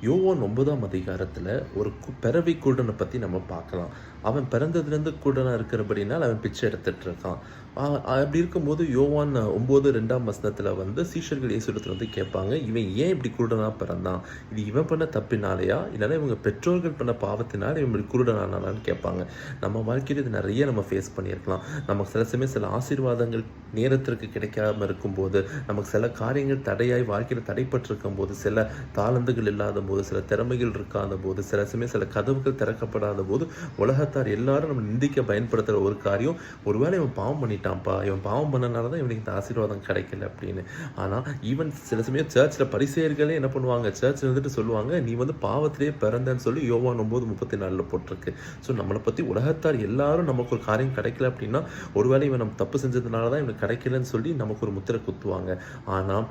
யோவான் ஒன்பதாம் அதிகாரத்தில் ஒரு கு- பிறவி குருடனை பற்றி நம்ம பார்க்கலாம். அவன் பிறந்ததுலேருந்து குருடனாக இருக்கிறபடினால் அவன் பிச்சை எடுத்துகிட்டு இருக்கான் அப்படி இருக்கும்போது யோவான் ஒம்பது ரெண்டாம் வசனத்தில் வந்து சீஷர்கள் இயேசுடத்தில் வந்து கேட்பாங்க இவன் ஏன் இப்படி குருடனாக பிறந்தான்? இது இவன் பண்ண தப்பினாலையா? இல்லைனா இவங்க பெற்றோர்கள் பண்ண பாவத்தினால் இவன் இப்படி குருடனானான்னு கேட்பாங்க. நம்ம வாழ்க்கையில் இது நிறைய நம்ம ஃபேஸ் பண்ணியிருக்கலாம். நமக்கு சில சமயம் சில ஆசீர்வாதங்கள் நேரத்திற்கு கிடைக்காம இருக்கும்போது நமக்கு சில காரியங்கள் தடையாய் வாழ்க்கையில் தடைப்பட்டிருக்கும் போது சில தாளந்துகள் இல்லாத போது சில திறமைகள் இருக்காத போது சில சமயம் சில கதவுகள் திறக்கப்படாத போது உலகத்தார் எல்லாரும் நம்ம நிந்திக்க பயன்படுத்துகிற ஒரு காரியம். ஒருவேளை இவன் பாவம் பண்ணிட்டான்ப்பா. இவன் பாவம் பண்ணனால தான் இவனுக்கு இந்த ஆசீர்வாதம் கிடைக்கல அப்படின்னு. ஆனால் ஈவன் சில சமயம் சர்ச்சில் பரிசெயர்களே என்ன பண்ணுவாங்க? சர்ச்சில் இருந்துட்டு சொல்லுவாங்க நீ வந்து பாவத்திலேயே பிறந்தேன்னு சொல்லி யோவான் ஒம்பது முப்பத்தி நாலில் போட்டிருக்கு. ஸோ நம்மளை பற்றி உலகத்தார் எல்லாரும் நமக்கு ஒரு காரியம் கிடைக்கல அப்படின்னா ஒருவேளை இவன் நம்ம தப்பு செஞ்சதுனால தான் இவனுக்கு கிடைக்கலன்னு சொல்லி நமக்கு ஒரு முத்திரை குத்துவாங்க. ஆனால்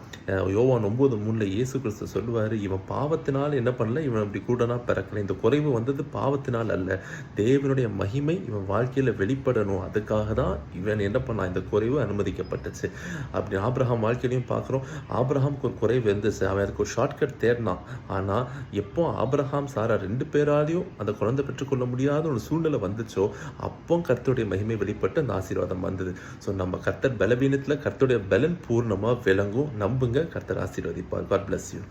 யோவான் ஒம்பது மூணில் இயேசு கிறிஸ்து சொல்லுவார் இவன் பாவத்தினால் என்ன பண்ணல? இவன் அப்படி கூடனா பிறக்கல. இந்த குறைவு வந்தது பாவத்தினால் அல்ல. தேவனுடைய மகிமை இவன் வாழ்க்கையில் வெளிப்படணும். அதுக்காக தான் இவன் என்ன பண்ணான்? இந்த குறைவு அனுமதிக்கப்பட்டுச்சு. அப்படி ஆப்ரஹாம் வாழ்க்கையிலையும் பார்க்குறோம். ஆபிரகாமுக்கு ஒரு குறைவு இருந்துச்சு. அவன் அதுக்கு ஒரு ஷார்ட்கட் தேடினான். ஆனால் எப்போ ஆப்ரஹாம் சாரா ரெண்டு பேராலையும் அந்த குழந்தை பெற்றுக்கொள்ள முடியாத ஒரு சூழ்நிலை வந்துச்சோ அப்போ கர்த்தருடைய மகிமை வெளிப்பட்டு அந்த ஆசீர்வாதம் வந்தது. ஸோ நம்ம கர்த்தர் பலவீனத்தில் கர்த்தருடைய பலன் பூர்ணமாக விளங்கும். நம்புங்க. கர்த்தர் ஆசீர்வதிப்பார். God bless you